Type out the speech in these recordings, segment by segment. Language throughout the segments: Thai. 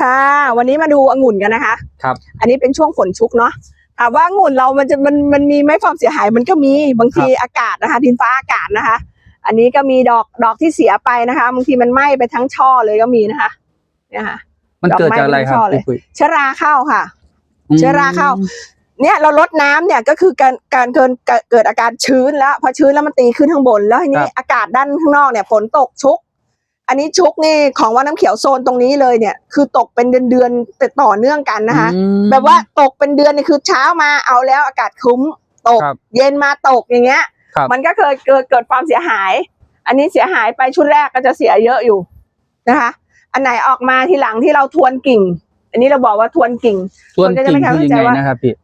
ค่ะ วันนี้มาดูองุ่นกันนะคะ ครับ อันนี้เป็นช่วงฝนชุกเนาะถามว่าองุ่นเรามันจะมันมันมีไหม่ความเสียหายมันก็มีบางทีอากาศนะคะ ดินฟ้าอากาศนะคะ อันนี้ก็มีดอกดอกที่เสียไปนะคะบางทีมันไหม้ไปทั้งช่อเลยก็มีนะคะ เนี่ยค่ะมันเกิดจากอะไรครับดอกไม้เป็นช่อเลยพี่ปุ้ยเชื้อราเข้าค่ะอืมเชื้อราเข้า เนี่ยเราลดน้ำเนี่ยก็คือการการเกินเกิดเกิดอาการชื้นแล้ว พอชื้นแล้วมันตีขึ้นข้างบนแล้วทีนี้ครับอากาศด้านข้างนอกเนี่ยฝนตกชุก อันนี้ชุกนี่ของว่าน้ำเขียวโซนตรงนี้เลยเนี่ย คือตกเป็นเดือนเดือนๆแต่ต่อเนื่องกันนะคะอืมแบบว่าตกเป็นเดือนนี่คือเช้ามาเอาแล้วอากาศคลุ้มตกครับเย็นมาตกอย่างเงี้ยครับมันก็เคยเกิดเกิดความเสียหาย อันนี้เสียหายไปชุดแรกก็จะเสียเยอะอยู่นะคะ อันไหนออกมาทีหลังที่เราทวนกิ่ง อันนี้เราบอกว่าทวนกิ่งส่วนมันก็จะกิ่ไม่งเข้าคือยังใจไงว่านะครับพี่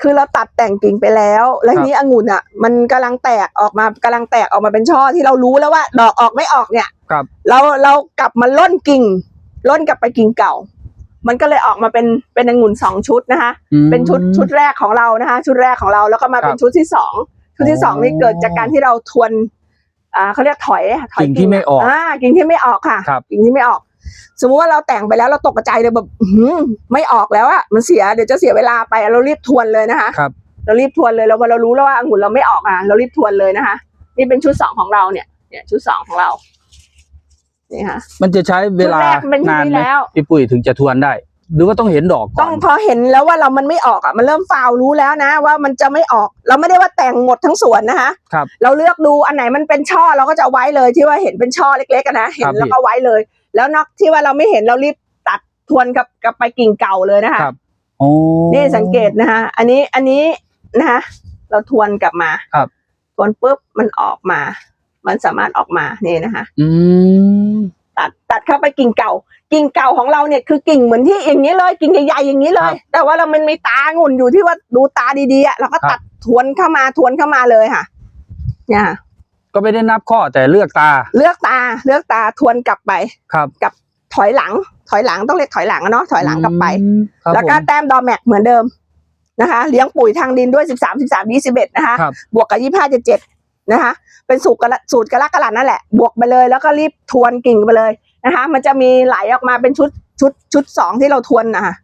คือเราตัดแต่งกิ่งไปแล้ว แล้วทีนี้องุ่นอะ มันกำลังแตกออกมากำลังแตกออกมาเป็นช่อที่เรารู้แล้วว่า ดอกออกไม่ออกเนี่ยครับเราเรากลับมาล่นกิ่งล่นกลับไปกิ่งเก่า มันก็เลยออกมาเป็นเป็นองุ่นสองชุดนะคะอืมเป็นชุดชุดแรกของเรานะคะ ชุดแรกของเราแล้วก็มาครับเป็นชุดที่สองชุดที่สองนี่อ๋อเกิดจากการที่เราทวนอ่าเขาเรียกถอยถอยกิ่งที่ไม่ออกอ่ากิ่งที่ไม่ออกค่ะครับกิ่งที่ไม่ออก สมมุติว่าเราแต่งไปแล้วเราตกใจเลยแบบอื้อหือไม่ออกแล้วอะมันเสียเดี๋ยวจะเสียเวลาไปเรารีบทวนเลยนะคะครับเรารีบทวนเลยแล้วพอเรารู้แล้วว่าองุ่นเราไม่ออกอะเรารีบทวนเลยนะคะ นี่เป็นชุดสองของเราเนี่ยเนี่ยชุดสองของเรานี่ค่ะ มันจะใช้เวลาชุดแรกเป็นชุดนานนี้ไหมแล้วพี่ปุ้ยถึงจะทวนได้ หรือว่าต้องเห็นดอกก่ต้อองนพอเห็นแล้วว่าเรามันไม่ออกอะมันเริ่มฟาวรู้แล้วนะ ว่ามันจะไม่ออก เราไม่ได้ว่าแต่งหมดทั้งสวนนะคะครับ เราเลือกดูอันไหนมันเป็นช่อเราก็จะเอาไว้เลยที่ว่าเห็นเป็นช่อเล็กๆอะนะเห็ครันบแล้วก็ไว้เลย แล้วนอกที่ว่าเราไม่เห็นเรารีบตัดทวนกับกับไปกิ่งเก่าเลยนะคะครับโอ้นี่สังเกตนะคะ อันนี้อันนี้นะคะเราทวนกลับมาครับทวนปุ๊บมันออกมา มันสามารถออกมานี่นะคะ อืมตัดตัดเข้าไปกิ่งเก่า กิ่งเก่าของเราเนี่ยคือกิ่งเหมือนที่อย่างนี้เลยกิ่งใหญ่ๆอย่างนี้เลย แต่ว่าเรามันมีตางุ่นอยู่ที่ว่าดูตาดีๆอะเราก็ตัดทวนเข้ามาทวนเข้ามาเลยค่ะ เนี่ยค่ะ ก็ไม่ได้นับข้อแต่เลือกตา เลือกตาเลือกตาทวนกลับไปครับกับถอยหลัง ถอยหลังต้องเรียกถอยหลังอะเนาะถอยหลังกลับไปอืมครับแล้วก็ผม แต้มดอแม็กเหมือนเดิมนะคะ เลี้ยงปุ๋ยทางดินด้วย13 13 21นะคะ ครับ บวกกับ25 77นะคะ เป็นสูตรกระสูตรกระลักกระหลันนั่นแหละ บวกไปเลยแล้วก็รีบทวนกิ่งไปเลยนะคะ มันจะมีไหลออกมาเป็นชุดชุดชุดสองที่เราทวนนะคะ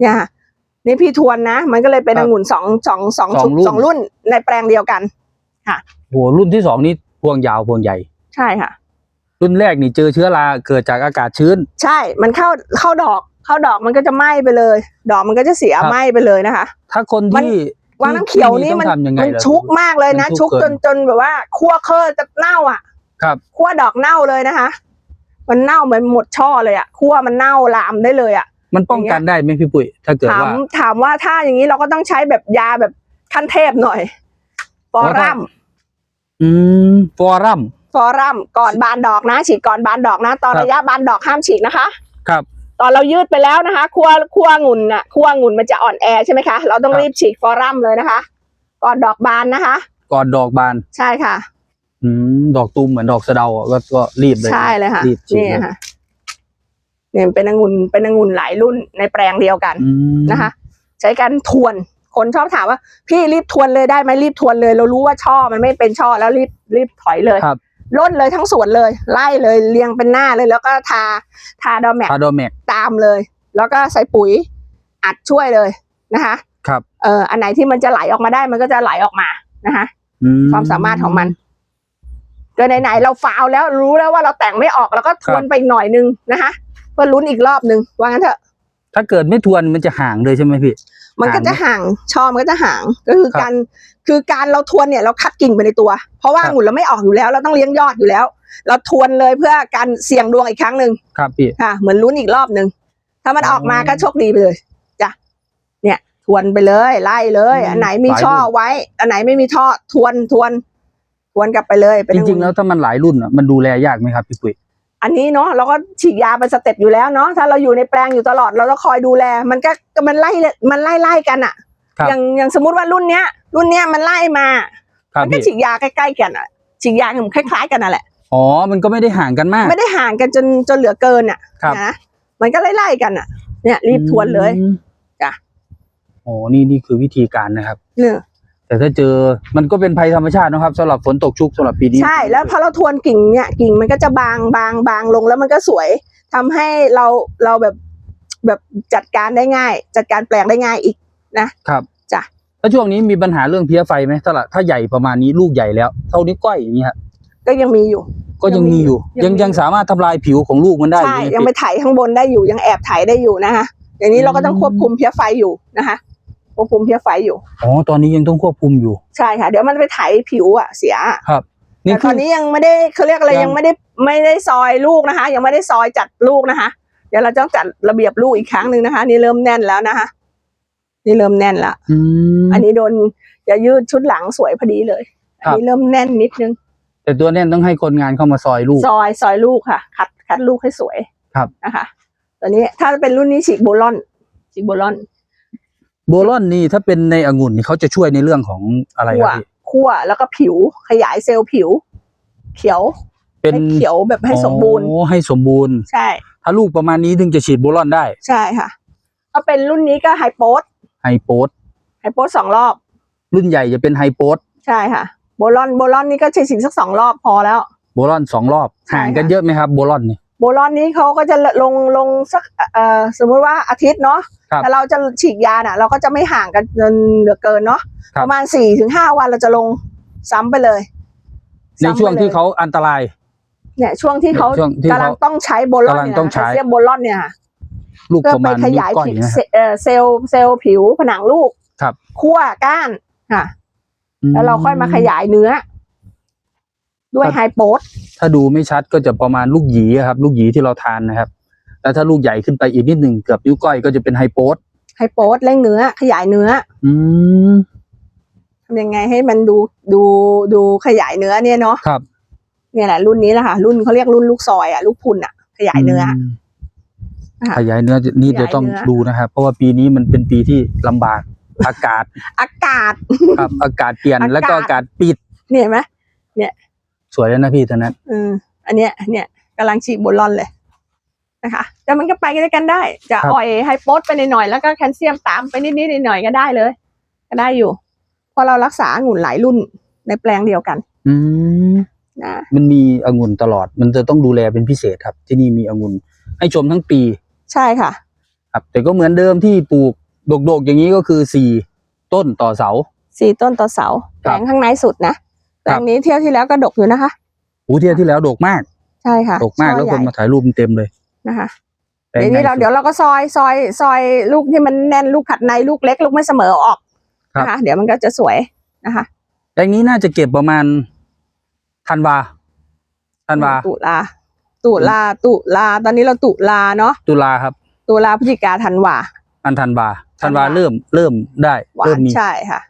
เนี่ยค่ะนี่พี่ทวนนะ มันก็เลยเป็นครับองุ่นสองสองสองสองชุดรุ่น สองรุ่นในแปลงเดียวกัน โหรุ่นที่สองนี่ พวงยาวพวงใหญ่ ใช่ค่ะ รุ่นแรกนี่เจอเชื้อราเกิดจากอากาศชื้น ใช่ มันเข้าเข้าดอกเข้าดอกมันก็จะไหม้ไปเลย ดอกมันก็จะเสียครับไหม้ไปเลยนะคะ ถ้าคนมันที่วางน้ำเขียวนี่ที่มันต้องทำยังไงมันล่ะชุกมากเลยนะมันชุชุกกเกิจนนจนแบบว่าคั่วเคอร์จะเน่าอะ ครับคั่วดอกเน่าเลยนะคะ มันเน่าเหมือนหมดช่อเลยอะคั่วมันเน่าลามได้เลยอะ มันป้องกันได้ไหมพี่ปุ้ยถ้าเกิดถามว่าถามว่าถ้าอย่างนี้เราก็ต้องใช้แบบยาแบบขั้นเทพหน่อยฟอรัม อืมฟอรัม ฟอรัมก่อนบานดอกนะ ฉีดก่อนบานดอกนะ ตอนครับ ระยะบานดอกห้ามฉีดนะคะ ครับ ตอนเรายืดไปแล้วนะคะคั่วคั่วองุ่นน่ะคั่วองุ่นมันจะอ่อนแอใช่ไหมคะ เราต้องครับ รีบฉีดฟอรัมเลยนะคะ ก่อนดอกบานนะคะ ก่อนดอกบาน ใช่ค่ะ อืมดอกตูมเหมือนดอกสะเดาอะก็ก็รีบเลย ใช่เลยค่ะรีบฉีดนี่เลยค่ะเนี่ยเป็นองุ่นเป็นองุ่นหลายรุ่นในแปลงเดียวกันอืมนะคะ ใช้การทวน คนชอบถามว่า พี่รีบทวนเลยได้ไหมรีบทวนเลย เรารู้ว่าช่อมันไม่เป็นช่อแล้วรีบรีบถอยเลยครับล่นเลยทั้งสวนเลย ไล่เลยเรียงเป็นหน้าเลย แล้วก็ทาทาดอแม็กพาโดแมกตามเลย แล้วก็ใส่ปุ๋ยอัดช่วยเลยนะคะครับเอ่ออันไหนที่มันจะไหลออกมาได้มันก็จะไหลออกมานะคะอืความสามารถของมันก็ไหนๆเราฟาวแล้วรู้แล้วว่าเราแต่งไม่ออกแล้วก็ทวนไปอีกหน่อยนึงนะคะเพื่อลุ้นอีกรอบนึงว่างั้นเถอะ ถ้าเกิดไม่ทวนมันจะห่างเลยใช่ไหมพี่ มันก็จะห่างช่อมันก็จะห่างก็คือครับการคือการเราทวนเนี่ยเราคัดกิ่งไปในตัว เพราะว่าครับองุ่นเราไม่ออกอยู่แล้วเราต้องเลี้ยงยอดอยู่แล้ว เราทวนเลยเพื่อการเสี่ยงดวงอีกครั้งหนึ่งครับพี่ค่ะ เหมือนลุ้นอีกรอบนึงถ้ามันอ๋อออกมาก็โชคดีไปเลยจ้ะเนี่ยทวนไปเลยไล่เลยอืมอันไหนมีหลายช่อรุ่นไว้ อันไหนไม่มีท่อทวนทวนทวนกลับไปเลยเป็นจองุ่นริงๆแล้วถ้ามันหลายรุ่นอะมันดูแลยากไหมครับพี่ปุ้ย อันนี้เนาะเราก็ฉีดยาเป็นสเต็ปอยู่แล้วเนาะถ้าเราอยู่ในแปลงอยู่ตลอดเราต้องคอยดูแล มันก็มันไล่มันไล่ไล่กันอะครับอย่างอย่างสมมุติว่ารุ่นเนี้ย รุ่นเนี้ยมันไล่มาครับมันก็พี่ฉีดยาใกล้ๆกันอะฉีดยาคล้าย ๆ กันน่ะแหละอ๋อ มันก็ไม่ได้ห่างกันมาก ไม่ได้ห่างกันจนจนเหลือเกินอะครับนะมันก็ไล่ไล่ๆกันอะเนี่ย รีบทวนเลยอืมจ้ะอ๋อนี่นี่คือวิธีการนะครับเนี่ย แต่ถ้าเจอมันก็เป็นภัยธรรมชาตินะครับสำหรับฝนตกชุกสำหรับปีนี้ ใช่แล้วพอเราทวนกิ่งเนี่ยกิ่งมันก็จะบางบางบางลงแล้วมันก็สวยทำให้เราเราแบบแบบจัดการได้ง่าย จัดการแปลงได้ง่ายอีกครับจ้ะแล้วช่วงนี้มีปัญหาเรื่องเพี้ยไฟไหมถ้าละถ้าใหญ่ประมาณนี้ลูกใหญ่แล้ว เท่านี้วก้อยอย่างเงี้ยก็ยังมีอยู่ ก็ยังมีอยู่ ยัยังงมี ยังสามารถทำลายผิวของลูกมันได้อใช่ยู่ยังไปไถข้างบนได้อยู่ยังแอบไถได้อยู่นะคะอย่างนี้เราก็ต้องควบคุมเพี้ยไฟอยู่นะคะ ควบคุมเพี้ยไฟอยู่ อ๋อ ตอนนี้ยังต้องควบคุมอยู่ ใช่ค่ะ เดี๋ยวมันไปไถผิวอะเสีย ครับแต่ตคือนนี้ยังไม่ได้เขาเรียกอะไรยังยังไม่ได้ไม่ได้ซอยลูกนะคะ ยังไม่ได้ซอยจัดลูกนะคะ เดี๋ยวเราต้องจัดระเบียบลูกอีกครั้งหนึ่งนะคะ นี่เริ่มแน่นแล้วนะคะ นี่เริ่มแน่นแล้วอืมอันนี้โดนจะยืดชุดหลังสวยพอดีเลย อันครับนี้เริ่มแน่นนิดนึง แต่ตัวเนี้ยต้องให้คนงานเข้ามาซอยลูก ซอยซอยลูกค่ะ คัดคัดลูกให้สวย ครับนะคะ ตอนนี้ถ้าเป็นรุ่นนี้ฉีกโบลอนฉีกโบลอน โบลอนนี่ถ้าเป็นในองุ่นนี่เขาจะช่วยในเรื่องของอะไรคคั่วรับพี่คั่วแล้วก็ผิวขยายเซลล์ผิว เขียวเป็นให้เขียวแบบให้สมบูรณ์ อ๋อให้สมบูรณ์ ใช่ ถ้าลูกประมาณนี้ถึงจะฉีดโบลอนได้ใช่ค่ะถ้าเป็นรุ่นนี้ก็ไฮโปสไฮโปสไฮโปสสองรอบ รุ่นใหญ่จะเป็นไฮโปสใช่ค่ะ โบลอนโบลอนนี่ก็ใช้สิงสักสองรอบพอแล้ว โบลอนสองรอบใช่ห่างกันค่ะ เยอะไหมครับโบลอนนี่ โบลอนนี้เขาก็จะลงลงสักเอ่อสมมุติว่าอาทิตย์เนาะครับแต่เราจะฉีดยาน่ะ เราก็จะไม่ห่างกันเกินเหลือเกินเนาะครับประมาณสี่ถึงห้าวันเราจะลงซ้ำไปเลย ในซ้ำไปช่วงที่ลยเขาอันตราย เนี่ย ช่วงที่เขาช่วงที่กำลังเขาต้องใช้โบลอนกำลังเนี่ยต้องใช้แคลเซียมโบลอนเนี่ยค่ะลูกเพื่อประไปมาณขนิ้วยายก้อยผิวนะเซเอ่อเซลล์เซลล์ผิวผนังลูกครับคั่วก้านค่ะ แล้วเราค่อยมาขยายเนื้อ ด้วยครับไฮโปสถ้าดูไม่ชัดก็จะประมาณลูกหยีอะครับ ลูกหยีที่เราทานนะครับ แล้วถ้าลูกใหญ่ขึ้นไปอีกนิดหนึ่งเกือบนิ้วก้อยก็จะเป็นไฮโปสไฮโปสเร่งเนื้อ ขยายเนื้อ อืมทำยังไงให้มันดูดูดูขยายเนื้อเนี่ยเนาะครับ เนี่ยแหละรุ่นนี้แหละค่ะ รุ่นเขาเรียกรุ่นลูกซอยอะลูกพุนอะ ขยายเนื้อมค่ะขยายเนื้อนี่ขยายจะต้องเนื้อดูนะครับ เพราะว่าปีนี้มันเป็นปีที่ลำบาก อากาศ อากาศครับ อากาศเปลี่ยนอากาศแล้วก็อากาศปิด เนี่ยเห็นไหมส วยแล้วนะพี่ตอนนั้นอืมอันเนี้ยเนี่ยกำลังฉีดโบลอนเลยนะคะ แต่มันก็ไปกันด้วยกันได้ จะครับอ่อยไฮโปสไปหน่อยๆแล้วก็แคลเซียมตามไปนิดๆหน่อยๆก็ได้เลย ก็ได้อยู่เพราะเรารักษาองุ่นหลายรุ่นในแปลงเดียวกัน อืมนะมันมีองุ่นตลอด มันจะต้องดูแลเป็นพิเศษครับ ที่นี่มีองุ่นให้ชมทั้งปี ใช่ค่ะ ครับ แต่ก็เหมือนเดิมที่ปลูกดกๆอย่างนี้ก็คือสี่ต้นต่อเสาสี่ต้นต่อเสาคแปรัลบงข้างในสุดนะแป ลงนี้เที่ยวที่แล้วก็ดกอยู่นะคะหูเที่ยวที่แล้วดกมาก ใช่ค่ะดกมากช่อแล้วคนใหญ่มาถ่ายรูปเต็มเลยนะคะแปลงเดี๋ยวนี้เราในสุเดี๋ยวเราก็ซอยซอยซอยลูกที่มันแน่นลูกขัดในลูกเล็กลูกไม่เสมอออกครับนะคะเดี๋ยวมันก็จะสวยนะคะแปลงนี้น่าจะเก็บประมาณธันวาธันวาตุลาตุลาตุลาตอนนี้เราตุลาเนาะตุลาครับ ตุลาพฤศจิกาธันวาอันธันวาธันวาธันวาเริ่มเริ่มได้หวาเริ่มนมีใช่ค่ะ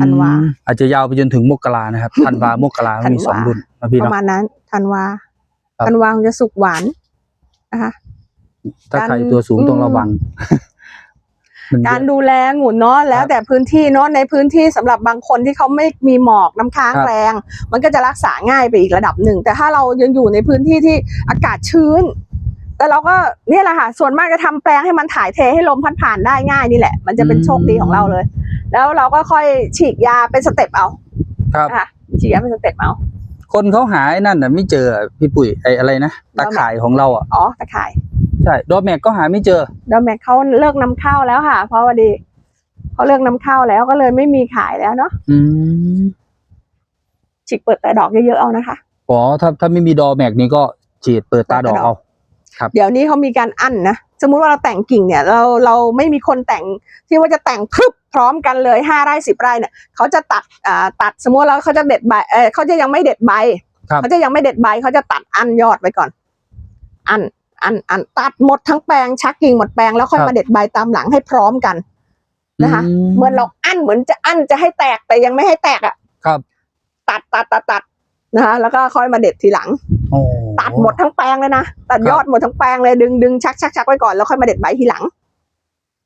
ธันวาอืมอาจจะยาวไปจนถึงมกรานะครับธันวามกราธันวามีมีสองรุ่นนะพี่ประเนาะมาณนั้นธันวาครับธันวาคงจะสุกหวานนะคะถ้าการใครตัวสูงต้องอืมระวังมันเยการอะดูแลองุ่นเนาะแล้วแต่พื้นที่เนาะในพื้นที่สำหรับบางคนที่เขาไม่มีหมอกน้ำค้างครับแรง มันก็จะรักษาง่ายไปอีกระดับหนึ่ง แต่ถ้าเรายังอยู่ในพื้นที่ที่อากาศชื้นแต่เราก็เนี่ยแหละค่ะส่วนมากจะทำแปลงให้มันถ่ายเทให้ลมพัดผ่านได้ง่ายนี่แหละ มันจะเป็นอืมโชคดีของเราเลย แล้วเราก็ค่อยฉีดยาเป็นสเต็ปเอาครับนะคะฉีดยาเป็นสเต็ปเอาคนเขาหาไอ้นั่นน่ะไม่เจอพี่ปุ๋ยไอ้อะไรนะตาข่ายของเราอะอ๋อตะข่ายใช่ดอแม็กก็หาไม่เจอดอมแม็กเขาเลิกนำเข้าแล้วค่ะ เพราะว่าดีเขาเลิกนำเข้าแล้วก็เลยไม่มีขายแล้วเนาะอืมฉีกเปิดแต่ดอกเยอะๆเอานะคะอ๋อถ้าถ้าไม่มีดอแม็กนี่ก็ฉีดเปิดตาดอกเอาเดี๋ยวนี้เขามีการอั้นนะ สมมุติว่าเราแต่งกิ่งเนี่ยเราเราไม่มีคนแต่งที่ว่าจะแต่งพรึบพร้อมกันเลยห้าไร่สิบไร่เนี่ยเขาจะตัดอ่าตัดสมมติแล้วเขาจะเด็ดใบเออเขาจะยังไม่เด็ดใบครับเขาจะยังไม่เด็ดใบเขาจะตัดอั้นยอดไว้ก่อน อั้นอั้นอั้นตัดหมดทั้งแปลงชักกิ่งหมดแปลงแล้วค่อยมาเด็ดใบตามหลังให้พร้อมกันนะคะเหมือนเราอั้นเหมือนจะอั้นจะให้แตกแต่ยังไม่ให้แตกอะ ครับ ตัดตัดตัดตัด นะคะแล้วก็ค่อยมาเด็ดทีหลัง โอ้ ตัดหมดทั้งแปลงเลยนะตัดครับ ยอดหมดทั้งแปลงเลยดึงดึงชักชักชักไว้ก่อนแล้วค่อยมาเด็ดใบทีหลัง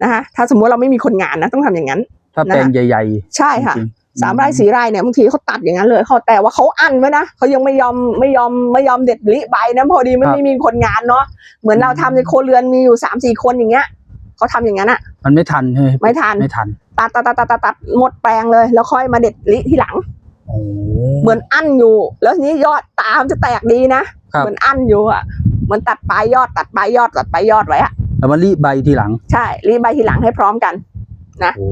นะคะถ้าสมมติเราไม่มีคนงานนะต้องทำอย่างนั้น ถ้าแปลงใหญ่ใช่ๆค่ะจริงๆสามไร่สี่ไร่เนี่ยบางทีเขาตัดอย่างนั้นเลยเขาแต่ว่าเขาอั้นไว้นะเขายังไม่ยอมไม่ยอมไม่ยอมเด็ดลิใบนะพอดีไม่ไม่มีคนงานเนาะเหมือนเราทำในโครัวเรือนมีอยู่สามสี่คนอย่างเงี้ยเขาทำอย่างนั้นอะมันไม่ทันใช่ไหมไม่ทัน ไม่ทัน ตัดตัดตัดตัดตัดตัดหมดแปลงเลย แล้วค่อยมาเด็ดลิทีหลังโอ้ เหมือนอั้นอยู่ แล้วทีนี้ยอดตามจะแตกดีนะครับเหมือนอั้นอยู่อะเหมือนตัดปลายยอดตัดปลายยอดตัดปลายยอดไว้อะแล้วมารีใบทีหลัง ใช่รีบใบทีหลังให้พร้อมกันโอ้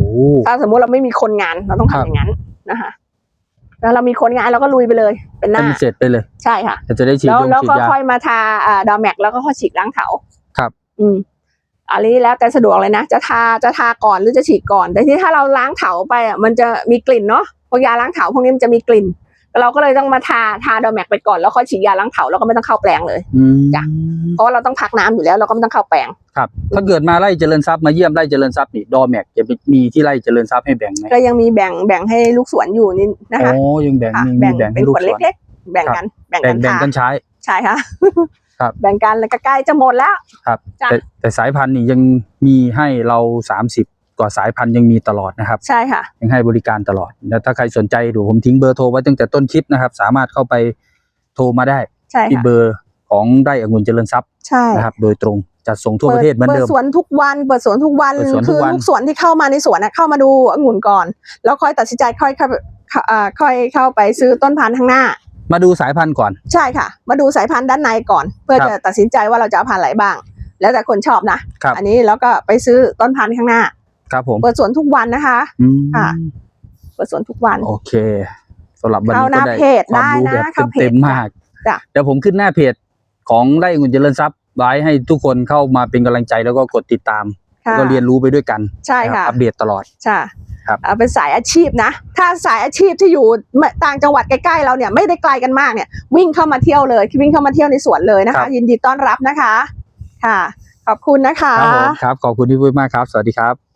ถ้าสมมุติเราไม่มีคนงานเราต้องครัทำบอย่างนั้นนะคะแล้วเรามีคนงานเราก็ลุยไปเลย เป็นหให้น้ามันเสร็จไปเลย ใช่ค่ะเราจะได้ฉีดแล้วยงแล้วฉีดก็ยาค่อยมาทาอ่าดอแม็กแล้วก็ค่อยฉีดล้างเถาครับ อืมอันนี้แล้วแต่สะดวกเลยนะจะทาจะทาก่อนหรือจะฉีดก่อน แต่ที่ถ้าเราล้างเถาไปอะมันจะมีกลิ่นเนาะ พวกยาล้างเถาพวกนี้มันจะมีกลิ่น เราก็เลยต้องมาทาทาดอแม็กไปก่อนแล้วค่อยฉีดยาล้างเถาแล้วก็ไม่ต้องเข้าแปลงเลยอืมจ้ะเพราะว่าเราต้องพักน้ำอยู่แล้วเราก็ไม่ต้องเข้าแปลงครับ ถ้าเกิดมาไล่เจริญทรัพย์มาเยี่ยมไล่เจริญทรัพย์นี่ดอแม็กจะมีที่ไล่เจริญทรัพย์ให้แบ่งไหมก็ยังมีแบ่งแบ่งให้ลูกสวนอยู่นี่นะคะโอ้ยังแบ่งค่ะมีแบ่งแบ่งเป็ให้นลูขกวดสวนเล็กๆแบ่งกันแบ่งแบ่กังนแบ่งทากันใช้ใช่ค่ะครับแบ่งกันแล้วก็ใกล้จะหมดแล้วครับจ้ะแต่แต่สายพันธุ์นี่ยังมีให้เราสามสิบ กว่าสายพันธุ์ยังมีตลอดนะครับ ใช่ค่ะ ยังให้บริการตลอดแล้วถ้าใครสนใจเดี๋ยวผมทิ้งเบอร์โทรไว้ตั้งแต่ต้นคลิปนะครับ สามารถเข้าไปโทรมาได้ใช่ที่ค่ะเบอร์ของได้องุ่นเจริญทรัพย์ใช่นะครับ โดยตรงจัดส่งทั่วประเทศเหมือนเดิม ปิดสวนทุกวันเปิดสวนทุกวันเปิดสวนทุคืกอวัน ลูกสวนที่เข้ามาในสวนนะเข้ามาดูองุ่นก่อน แล้วค่อยตัดสินใจค่อยเข้าเข้าอ่าค่อยเข้าไปซื้อต้นพันธุ์ข้างหน้า มาดูสายพันธุ์ก่อน ใช่ค่ะ มาดูสายพันธุ์ด้านในก่อน เพื่อครับ จะตัดสินใจว่าเราจะเอาพันธุ์อะไรบ้าง แล้วแต่คนชอบนะครับ อันนี้แล้วก็ไปซื้อต้นพันธุ์ข้างหน้า ครับผม เปิดสวนทุกวันนะคะอืมค่ะ เปิดสวนทุกวัน โอเคสำหรับวันเข้านี้หก็น้าได้เพจความรู้ได้นะแบบเข้าเพจเต็มๆมากจ้ะ เดี๋ยวผมขึ้นหน้าเพจของได้องุ่นเจริญทรัพย์ไว้ให้ทุกคนเข้ามาเป็นกำลังใจแล้วก็กดติดตามค่ะก็เรียนรู้ไปด้วยกันใช่นรับค่ะอัปเดตตลอด ใช่ครับ เอาเป็นสายอาชีพนะ ถ้าสายอาชีพที่อยู่ต่างจังหวัดใกล้ๆเราเนี่ยไม่ได้ไกลกันมากเนี่ย วิ่งเข้ามาเที่ยวเลยวิ่งเข้ามาเที่ยวในสวนเลยนะคะ ยินดีต้อนรับนะคะ ค่ะ ขอบคุณนะคะ ครับผมครับขอบคุณพี่ปุ้ยมากครับ สวัสดีครับ